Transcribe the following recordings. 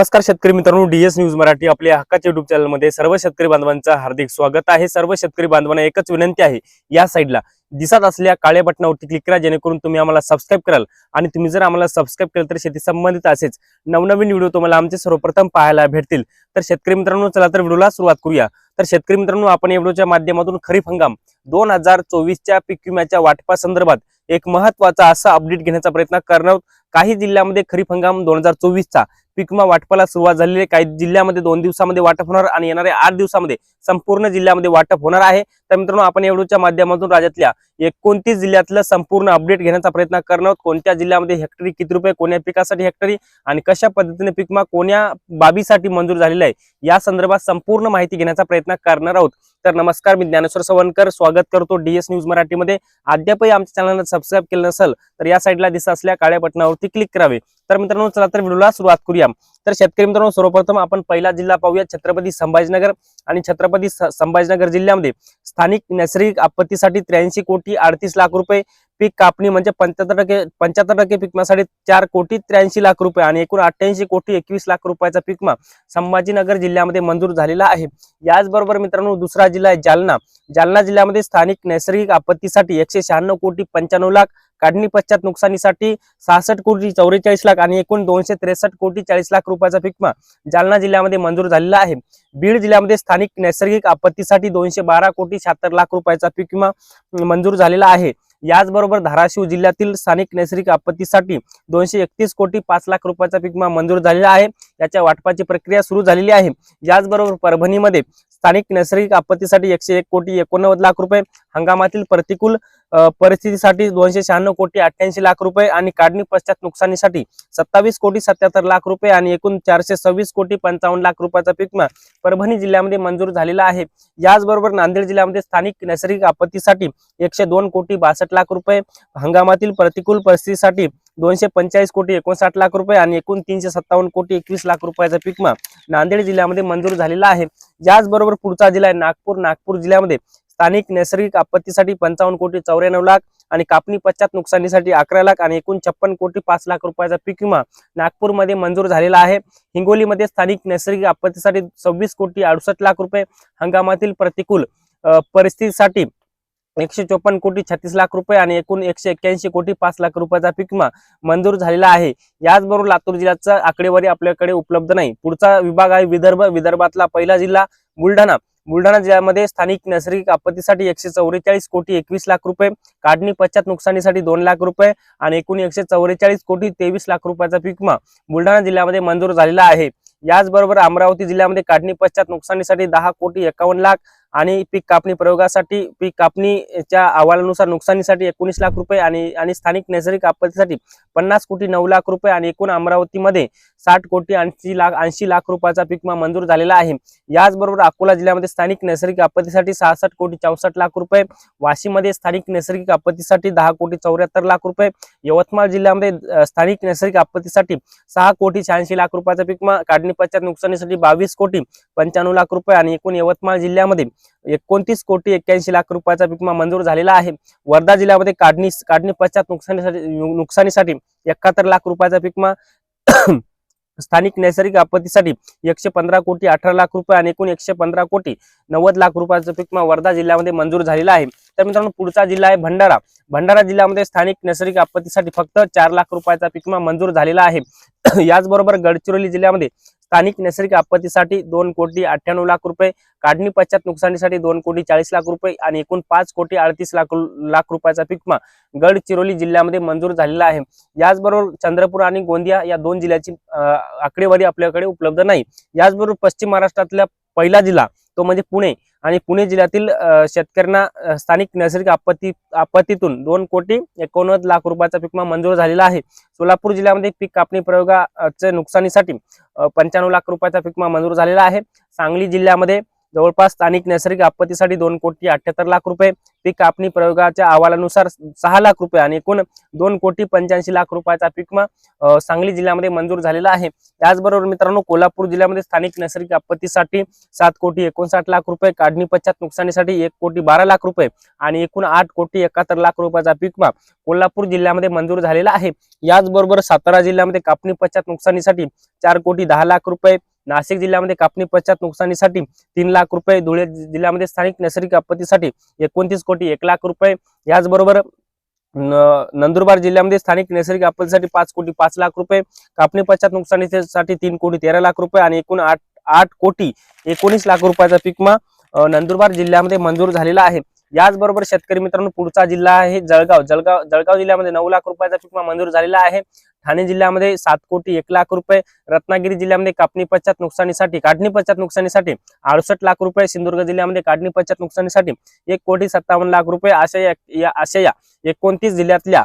नमस्कार शेतकरी मित्रांनो डीएस न्यूज मराठी आपल्या हक्काच्या युट्यूब चॅनलमध्ये सर्व शेतकरी बांधवांचं हार्दिक स्वागत आहे. सर्व शेतकरी बांधवांना एकच विनंती आहे या साईडला दिसत असल्या काळ्या बटनावरती क्लिक करा जेणेकरून तुम्ही आम्हाला सबस्क्राईब कराल. आणि तुम्ही जर आम्हाला सबस्क्राईब केलं तर शेती संबंधित असेच नवनवीन व्हिडिओ तुम्हाला आमचे सर्वप्रथम पाहायला भेटतील. तर शेतकरी मित्रांनो चला तर व्हिडिओला सुरुवात करूया. तर शेतकरी मित्रांनो आपण या व्हिडिओच्या माध्यमातून खरीप हंगाम दोन हजार चोवीसच्या पीक विम्याच्या वाटपा संदर्भात एक महत्त्वाचा असा अपडेट घेण्याचा प्रयत्न करणार आहोत. काही जिल्ह्यामध्ये खरीप हंगाम दोन हजार चोवीसचा पीक विमा वाटपाला सुरुवात झालेली आहे. काही जिल्ह्यामध्ये दोन दिवसामध्ये वाटप होणार आणि येणाऱ्या आठ दिवसामध्ये संपूर्ण जिल्ह्यामध्ये वाटप होणार आहे. तर मित्रांनो आपण या व्हिडिओच्या माध्यमातून राज्यातल्या एकोणतीस जिल्ह्यातलं संपूर्ण अपडेट घेण्याचा प्रयत्न करणार आहोत. कोणत्या जिल्ह्यामध्ये हेक्टरी किती रुपये कोण्या पिकासाठी हेक्टरी आणि कशा पद्धतीने पीक विमा कोण्या बाबीसाठी मंजूर झालेला आहे? या संदर्भात संपूर्ण माहिती घेण्याचा प्रयत्न करणार आहोत. तर नमस्कार मी ज्ञानेश्वर सवनकर. स्वागत करतो डीएस न्यूज मराठीमध्ये. अद्यापही आमच्या चॅनलला सबस्क्राईब केलं नसेल तर या साईडला दिसत असल्या काळ्या बटनावरती क्लिक करावे. तर मित्रांनो चला तर व्हिडिओला सुरुवात करूया. तर शेतकरी मित्रांनो सर्वप्रथम आपण पहिला जिल्हा पाहूया छत्रपती संभाजीनगर आणि छत्रपती संभाजीनगर जिल्ह्यामध्ये. स्थानिक नैसर्गिक आपत्तीसाठी त्र्याऐंशी कोटी अडतीस लाख रुपये पीक कापणी म्हणजे पंच्याहत्तर टक्के पंच्याहत्तर टक्के पिकमासाठी चार कोटी त्र्याऐंशी लाख रुपये आणि एकूण अठ्ठ्याऐंशी कोटी एकवीस लाख रुपयाचा पिकमा संभाजीनगर जिल्ह्यामध्ये मंजूर झालेला आहे. याचबरोबर मित्रांनो दुसरा जिल्हा आहे जालना. जालना जिल्ह्यामध्ये स्थानिक नैसर्गिक आपत्तीसाठी एकशे शहाण्णव कोटी पंच्याण्णव लाख काढणी पश्चात नुकसानीसाठी सहासष्ट कोटी चौवेचाळीस लाख आणि एकूण दोनशे त्रेसष्ट कोटी चाळीस लाख रुपयाचा पिकमा जालना जिल्ह्यामध्ये मंजूर झालेला आहे. बीड जिल्ह्यामध्ये स्थानिक नैसर्गिक आपत्तीसाठी दोनशे बारा कोटी शहात्तर लाख रुपयाचा पिकमा मंजूर झालेला आहे. याचबरोबर धाराशिव जिल्ह्यातील स्थानिक नैसर्गिक आपत्तीसाठी दोनशे एकतीस कोटी पाच लाख रुपयाचा पीक विमा मंजूर झालेला आहे. याच्या वाटपाची प्रक्रिया सुरू झालेली आहे. याचबरोबर परभणीमध्ये स्थानिक नैसर्गिक आपत्तीसाठी एकशे एक कोटी एकोणनव्वद लाख रुपये हंगामातील प्रतिकूल परिस्थितीसाठी दोनशे शहाण्णव कोटी अठ्ठ्याऐंशी लाख रुपये आणि काढणी पश्चात नुकसानीसाठी सत्तावीस कोटी सत्याहत्तर लाख रुपये आणि एकूण चारशे सव्वीस कोटी पंचावन्न लाख रुपयाचा पीक परभणी जिल्ह्यामध्ये मंजूर झालेला आहे. याचबरोबर नांदेड जिल्ह्यामध्ये स्थानिक नैसर्गिक आपत्तीसाठी एकशे दोन कोटी बासष्ट लाख रुपये हंगामातील प्रतिकूल परिस्थितीसाठी दोनशे पंचेचाळीस कोटी एकोणसाठ लाख रुपये आणि एकूण तीनशे सत्तावन्न कोटी एकवीस लाख रुपयाचा पिकमा नांदेड जिल्ह्यामध्ये मंजूर झालेला आहे. याचबरोबर पुढचा जिल्हा आहे नागपूर. नागपूर जिल्ह्यामध्ये स्थानिक नैसर्गिक आपत्तीसाठी पंचावन्न कोटी चौऱ्याण्णव लाख आणि कापणी पश्चात नुकसानीसाठी अकरा लाख आणि एकूण छप्पन कोटी पाच लाख रुपयाचा पीक विमा नागपूरमध्ये मंजूर झालेला आहे. हिंगोलीमध्ये स्थानिक नैसर्गिक आपत्तीसाठी सव्वीस कोटी अडुसष्ट लाख रुपये हंगामातील प्रतिकूल परिस्थितीसाठी एकशे चोपन्न कोटी छत्तीस लाख रुपये आणि एकूण एकशे एक्क्याऐंशी कोटी पाच लाख रुपयाचा पिकमा मंजूर झालेला आहे. याचबरोबर लातूर जिल्ह्याचा आकडेवारी आपल्याकडे उपलब्ध नाही. पुढचा विभाग आहे विदर्भ. विदर्भातला पहिला जिल्हा बुलढाणा. बुलढाणा जिल्ह्यामध्ये स्थानिक नैसर्गिक आपत्तीसाठी एकशे चौवेचाळीस कोटी एकवीस लाख रुपये काढणी पश्चात नुकसानीसाठी दोन लाख रुपये आणि एकूण एकशे चौवेचाळीस कोटी तेवीस लाख रुपयाचा पिकमा बुलढाणा जिल्ह्यामध्ये मंजूर झालेला आहे. याचबरोबर अमरावती जिल्ह्यामध्ये काढणी पश्चात नुकसानीसाठी दहा कोटी एकावन्न लाख आणि पीक कापणी प्रयोगासाठी पीक कापणीच्या अहवालानुसार नुकसानीसाठी एकोणीस लाख रुपये आणि आणि स्थानिक नैसर्गिक आपत्तीसाठी पन्नास कोटी नऊ लाख रुपये आणि एकूण अमरावतीमध्ये साठ कोटी ऐंशी लाख ऐंशी लाख रुपयाचा पीक विमा मंजूर झालेला आहे. याचबरोबर अकोला जिल्ह्यामध्ये स्थानिक नैसर्गिक आपत्तीसाठी सहासष्ट कोटी चौसष्ट लाख रुपये वाशीमध्ये स्थानिक नैसर्गिक आपत्तीसाठी दहा कोटी चौऱ्याहत्तर लाख रुपये यवतमाळ जिल्ह्यामध्ये स्थानिक नैसर्गिक आपत्तीसाठी सहा कोटी शहाऐंशी लाख रुपयाचा पीक विमा काढणी पश्चात नुकसानीसाठी बावीस कोटी पंच्याण्णव लाख रुपये आणि एकूण यवतमाळ जिल्ह्यामध्ये एकोणतीस कोटी एक्क्याऐंशी लाख रुपयाचा पीक विमा मंजूर झालेला आहे. वर्धा जिल्ह्यामध्ये काढणी काढणी पश्चात नुकसानीसाठी नुकसानीसाठी एकाहत्तर लाख रुपयाचा पीक विमा स्थानिक नैसर्गिक आपत्तीसाठी एकशे पंधरा कोटी अठरा लाख रुपये आणि एकूण एकशे पंधरा कोटी नव्वद लाख रुपयाचा पिकमा वर्धा जिल्ह्यामध्ये मंजूर झालेला आहे. तर मित्रांनो पुढचा जिल्हा आहे भंडारा. भंडारा जिल्ह्यामध्ये स्थानिक नैसर्गिक आपत्तीसाठी फक्त चार लाख रुपयाचा पिकमा मंजूर झालेला आहे. याचबरोबर गडचिरोली जिल्ह्यामध्ये स्थानिक नैसर्गिक आपत्तीसाठी दोन कोटी अठ्ठ्याण्णव लाख रुपये काढणी पश्चात नुकसानीसाठी दोन कोटी चाळीस लाख रुपये आणि एकूण पाच कोटी अडतीस लाख लाख रुपयाचा पिकमा गडचिरोली जिल्ह्यामध्ये मंजूर झालेला आहे. याचबरोबर चंद्रपूर आणि गोंदिया या दोन जिल्ह्याची आकडेवारी आपल्याकडे उपलब्ध नाही. याचबरोबर पश्चिम महाराष्ट्रातला पहिला जिल्हा तो म्हणजे पुणे. आणि पुणे जिल्ह्यातील शेतकऱ्यांना स्थानिक नैसर्गिक आपत्ती आपत्तीतून दोन कोटी एकोणनव्वद लाख रुपयाचा पीक मंजूर झालेला आहे. सोलापूर जिल्ह्यामध्ये पीक कापणी प्रयोगाच्या नुकसानीसाठी पंच्याण्णव लाख रुपयाचा पीक मंजूर झालेला आहे. सांगली जिल्ह्यामध्ये जवळपास स्थानिक नैसर्गिक आपत्तीसाठी दोन कोटी अठ्याहत्तर लाख रुपये पीक कापणी प्रयोगाच्या अहवालानुसार सहा लाख रुपये आणि एकूण दोन कोटी पंच्याऐंशी लाख रुपयाचा पीक सांगली जिल्ह्यामध्ये मंजूर झालेला आहे. त्याचबरोबर मित्रांनो कोल्हापूर जिल्ह्यामध्ये स्थानिक नैसर्गिक आपत्तीसाठी सात कोटी एकोणसाठ लाख रुपये काढणी पश्चात नुकसानीसाठी एक कोटी बारा लाख रुपये आणि एकूण आठ कोटी एकाहत्तर लाख रुपयाचा पीक कोल्हापूर जिल्ह्यामध्ये मंजूर झालेला आहे. याचबरोबर सातारा जिल्ह्यामध्ये कापणी पश्चात नुकसानीसाठी चार कोटी दहा लाख रुपये नाशिक जिल्ह्यामध्ये कापणी पश्चात नुकसानीसाठी तीन लाख रुपये धुळे जिल्ह्यामध्ये स्थानिक नैसर्गिक आपत्तीसाठी एकोणतीस कोटी एक लाख रुपये. याचबरोबर नंदुरबार जिल्ह्यामध्ये स्थानिक नैसर्गिक आपत्तीसाठी पाच कोटी पाच लाख रुपये कापणी पश्चात नुकसानीसाठी तीन कोटी तेरा लाख रुपये आणि एकूण आठ आठ कोटी एकोणीस लाख रुपयाचा पिकमा नंदुरबार जिल्ह्यामध्ये मंजूर झालेला आहे. याचबरोबर शेतकरी मित्रांनो पुढचा जिल्हा आहे जळगाव. जळगाव जळगाव जिल्ह्यामध्ये नऊ लाख रुपयाचा पीकमा मंजूर झालेला आहे. ठाणे जिल्ह्यामध्ये सात कोटी एक लाख रुपये. रत्नागिरी जिल्ह्यामध्ये कापणी पश्चात नुकसानीसाठी काढणी पश्चात नुकसानीसाठी अडुसष्ट लाख रुपये. सिंधुदुर्ग जिल्ह्यामध्ये काढणी पश्चात नुकसानीसाठी एक कोटी सत्तावन्न लाख रुपये. अशा या- या अशा या एकोणतीस जिल्ह्यातल्या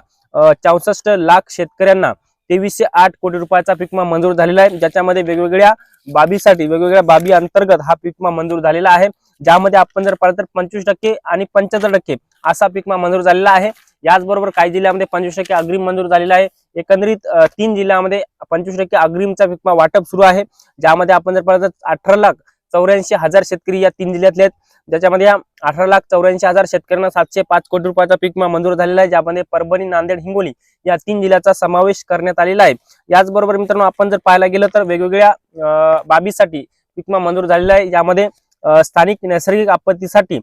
चौसष्ट लाख शेतकऱ्यांना तेवीसशे आठ कोटी रुपयाचा पीकमा मंजूर झालेला आहे. ज्याच्यामध्ये वेगवेगळ्या बाबीसाठी वेगवेगळ्या बाबी अंतर्गत हा पीकमा मंजूर झालेला आहे. ज्यामध्ये आपण जर पाहिलं तर पंचवीस टक्के आणि पंच्याहत्तर टक्के असा पीकमा मंजूर झालेला आहे. याचबरोबर काही जिल्ह्यामध्ये पंचवीस टक्के अग्रिम मंजूर झालेला आहे. एकंदरीत तीन जिल्ह्यामध्ये पंचवीस टक्के अग्रिमचा पीकमा वाटप सुरू आहे. ज्यामध्ये आपण जर पाहिलं तर अठरा लाख चौऱ्याऐंशी हजार शेतकरी या तीन जिल्ह्यातले आहेत. ज्याच्यामध्ये या अठरा लाख चौऱ्याऐंशी हजार शेतकऱ्यांना सातशे पाच कोटी रुपयाचा पीकमा मंजूर झालेला आहे. ज्यामध्ये परभणी नांदेड हिंगोली या तीन जिल्ह्याचा समावेश करण्यात आलेला आहे. याचबरोबर मित्रांनो आपण जर पाहायला गेलं तर वेगवेगळ्या बाबीसाठी पीकमा मंजूर झालेला आहे. यामध्ये स्थानिक नैसर्गिक आपत्तीसाठी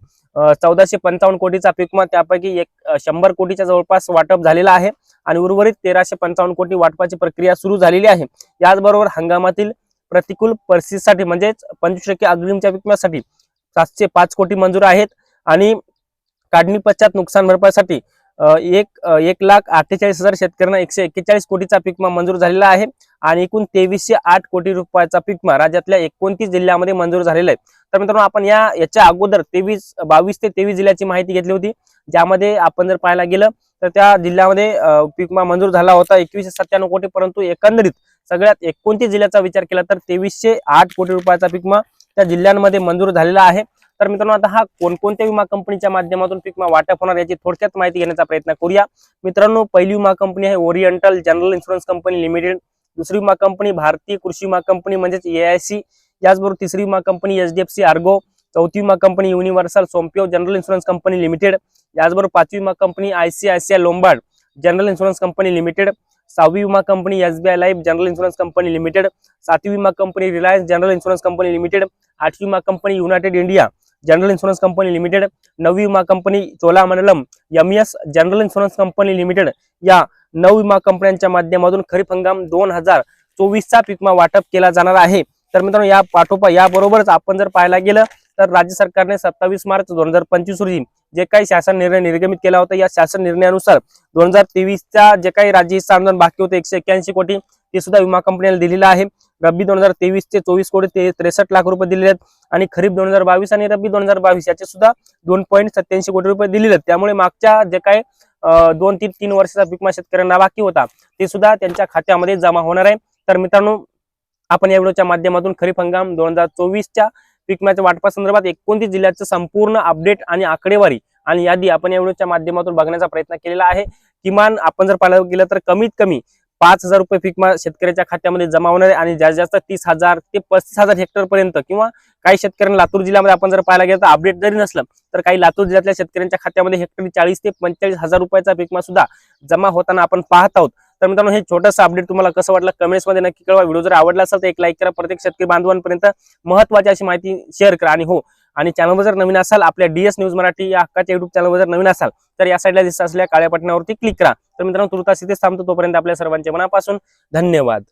चौदाशे पंचावन्न कोटीचा पीकमा त्यापैकी एक शंभर कोटीच्या जवळपास वाटप झालेला आहे आणि उर्वरित तेराशे पंचावन्न कोटी वाटपाची प्रक्रिया सुरू झालेली आहे. याचबरोबर हंगामातील प्रतिकूल परिस्थितीसाठी म्हणजेच पंचवीस टक्के अग्रिमच्या पिकम्यासाठी सातशे पाच कोटी मंजूर आहेत आणि काढणी पश्चात नुकसान भरपाईसाठी एक एक लाख अठ्ठेचाळीस हजार शेतकऱ्यांना एकशे एक्केचाळीस कोटीचा पिकमा मंजूर झालेला आहे आणि एकूण तेवीसशे आठ कोटी रुपयाचा पिकमा राज्यातल्या एकोणतीस जिल्ह्यामध्ये मंजूर झालेला आहे. तर मित्रांनो आपण या याच्या अगोदर तेवीस बावीस ते तेवीस जिल्ह्याची माहिती घेतली होती. ज्यामध्ये आपण जर पाहायला गेलं तर त्या जिल्ह्यामध्ये पिकमा मंजूर झाला होता एकवीसशे सत्त्याण्णव कोटी परंतु एकंदरीत सगळ्यात एकोणतीस जिल्ह्याचा विचार केला तर तेवीसशे आठ कोटी रुपयाचा पिकमा त्या जिल्ह्यांमध्ये मंजूर झालेला आहे. तर मित्रांनो आता हा कोणकोणत्या विमा कंपनीच्या माध्यमातून पीकमा वाटप होणार याची थोडक्यात माहिती घेण्याचा प्रयत्न करूया. मित्रांनो पहिली विमा कंपनी आहे oriental general insurance company limited. दुसरी विमा कंपनी भारतीय कृषी विमा कंपनी म्हणजेच एआयसी याचबरोबर तिसरी विमा कंपनी एचडीएफसी आर्गो. चौथी विमा company universal Sompo general insurance company limited. याचबरोबर पाचवी विमा company ICICI Lombard general insurance company limited. सहावी विमा company SBI life general insurance company limited सातवी विमा company Reliance general insurance company limited आठवी विमा company United India general insurance company limited नववी विमा company Cholamandalam M S general insurance company limited या नऊ विमा कंपन्यांच्या माध्यमातून खरीप हंगाम दोन हजार चोवीसचा पीकमा वाटप केला जाणार आहे. तर मित्रांनो या पाठोपा याबरोबरच आपण जर पाहायला गेलं तर राज्य सरकारने सत्तावीस मार्च दोन हजार पंचवीस रोजी जे काही शासन निर्णय निर्गमित केला होता या शासन निर्णयानुसार दोन हजार तेवीसच्या जे काही राज्य हिस्सा अनुदान बाकी होते एकशे एक्क्याऐंशी कोटी ते सुद्धा विमा कंपनीला दिलेलं आहे. रब्बी दोन हजार तेवीस ते चोवीस कोटी ते त्रेसष्ट लाख रुपये दिलेले आहेत. आणि खरीप दोन हजार बावीस आणि रब्बी दोन हजार बावीस याचे सुद्धा दोन पॉईंट सत्याऐंशी कोटी रुपये दिलेले आहेत. त्यामुळे मागच्या जे काही दोन तीन तीन वर्षाचा विमा शेतकऱ्यांना बाकी होता ते सुद्धा त्यांच्या खात्यामध्ये जमा होणार आहे. तर मित्रांनो आपण या व्हिडिओच्या माध्यमातून खरीप हंगाम दोन हजार चोवीसच्या पीकमाच्या वाटपासंदर्भात एकोणतीस जिल्ह्याचं संपूर्ण अपडेट आणि आकडेवारी आणि यादी आपण या व्हिडिओच्या माध्यमातून बघण्याचा प्रयत्न केलेला आहे. किमान आपण जर पाहायला गेलं तर कमीत कमी पाच हजार रुपये पीक शेतकऱ्याच्या खात्यामध्ये जमा होणार आहे आणि जास्तीत जास्त तीस हजार ते पस्तीस हजार हेक्टर पर्यंत किंवा काही शेतकऱ्यांना लातूर जिल्ह्यामध्ये आपण जर पाहायला गेलं तर अपडेट जरी नसलं तर काही लातूर जिल्ह्यातल्या शेतकऱ्यांच्या खात्यामध्ये हेक्टरी चाळीस ते पंचेचाळीस हजार रुपयाचा पीक सुद्धा जमा होताना आपण पाहत आहोत. तर मित्रांनो हे छोटंसं अपडेट तुम्हाला कसं वाटलं कमेंट्समध्ये नक्की कळवा. व्हिडिओ जर आवडला असेल तर एक लाईक करा. प्रत्येक शेतकरी बांधवांपर्यंत महत्वाची अशी माहिती शेअर करा. आणि हो आणि चॅनलवर जर नवीन असाल आपल्या डीएस न्यूज मराठी या हक्काच्या युट्यूब चॅनलवर जर नवीन असाल तर या साईडला दिसत असलेल्या काळ्या बटनावरती क्लिक करा. तर मित्रांनो तुर्तास इथेच थांबतो. तोपर्यंत आपल्या सर्वांच्या मनापासून धन्यवाद.